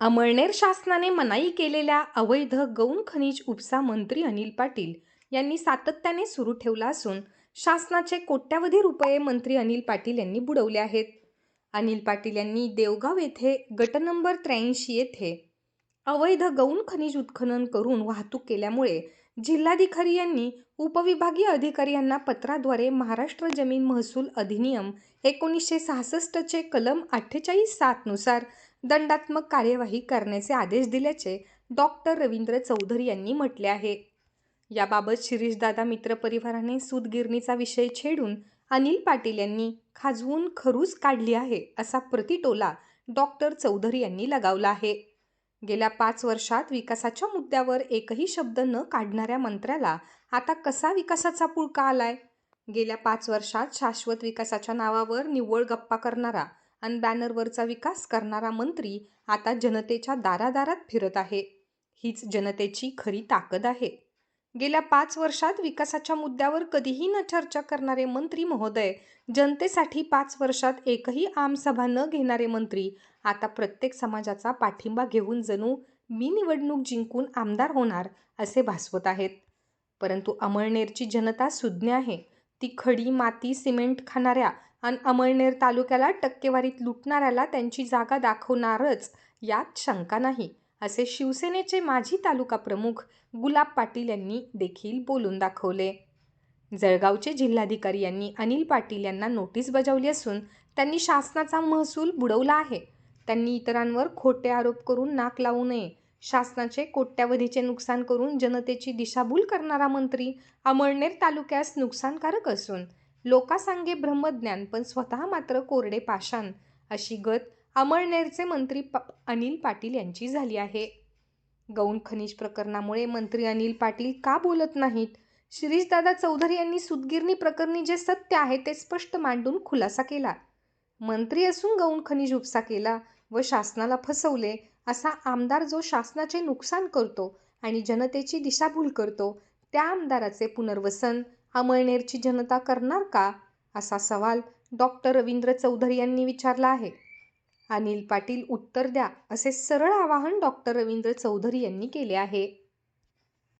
अमळनेर शासनाने मनाई केलेल्या अवैध गौण खनिज उपसा मंत्री अनिल पाटील यांनी सातत्याने सुरू ठेवला असून शासनाचे कोट्यावधी रुपये मंत्री अनिल पाटील यांनी बुडवले आहेत. अनिल पाटील यांनी देवगाव येथे गट नंबर त्र्याऐंशी येथे अवैध गौण खनिज उत्खनन करून वाहतूक केल्यामुळे जिल्हाधिकारी यांनी उपविभागीय अधिकारी यांना पत्राद्वारे महाराष्ट्र जमीन महसूल अधिनियम एकोणीसशे सहासष्टचे कलम अठ्ठेचाळीस सातनुसार दंडात्मक कार्यवाही करण्याचे आदेश दिल्याचे डॉक्टर रवींद्र चौधरी यांनी म्हटले आहे. याबाबत शिरीषदादा मित्र परिवाराने सूतगिरणीचा विषय छेडून अनिल पाटील यांनी खाजवून खरूज काढली आहे असा प्रतिटोला डॉक्टर चौधरी यांनी लगावला आहे. गेल्या पाच वर्षात विकासाच्या मुद्द्यावर एकही शब्द न काढणाऱ्या मंत्र्याला आता कसा विकासाचा पुळका आलाय? गेल्या पाच वर्षात शाश्वत विकासाच्या नावावर निव्वळ गप्पा करणारा आणि बॅनरवरचा विकास करणारा मंत्री आता जनतेच्या दारादारात फिरत आहे. हीच जनतेची खरी ताकद आहे. गेल्या पाच वर्षात विकासाच्या मुद्द्यावर कधीही न चर्चा करणारे मंत्री महोदय जनतेसाठी पाच वर्षात एकही आमसभा न घेणारे मंत्री आता प्रत्येक समाजाचा पाठिंबा घेऊन जणू मी निवडणूक जिंकून आमदार होणार असे भासवत आहेत. परंतु अमळनेरची जनता सुज्ञ आहे. ती खडी माती सिमेंट खाणाऱ्या आणि अमळनेर तालुक्याला टक्केवारीत लुटणाऱ्याला त्यांची जागा दाखवणारच यात शंका नाही असे शिवसेनेचे माजी तालुका प्रमुख गुलाब पाटील यांनी देखील बोलून दाखवले. जळगावचे जिल्हाधिकारी यांनी अनिल पाटील यांना नोटीस बजावली असून त्यांनी शासनाचा महसूल बुडवला आहे. त्यांनी इतरांवर खोटे आरोप करून नाक लावू नये शासनाचे कोट्यावधीचे नुकसान करून जनतेची दिशाभूल करणारा मंत्री अमळनेर तालुक्यास नुकसानकारक असून लोकासांगे ब्रह्मज्ञान पण स्वतः मात्र कोरडे पाषाण अशी गत अमळनेरचे मंत्री पा अनिल पाटील यांची झाली आहे. गौण खनिज प्रकरणामुळे मंत्री अनिल पाटील का बोलत नाहीत? शिरीषदादा चौधरी यांनी सुतगिरणी प्रकरणी जे सत्य आहे ते स्पष्ट मांडून खुलासा केला. मंत्री असून गौण खनिज उपसा केला व शासनाला फसवले असा आमदार जो शासनाचे नुकसान करतो आणि जनतेची दिशाभूल करतो त्या आमदाराचे पुनर्वसन अमळनेरची जनता करणार का? असा सवाल डॉक्टर रवींद्र चौधरी यांनी विचारला आहे. अनिल पाटील उत्तर द्या असे सरळ आवाहन डॉक्टर रवींद्र चौधरी यांनी केले आहे.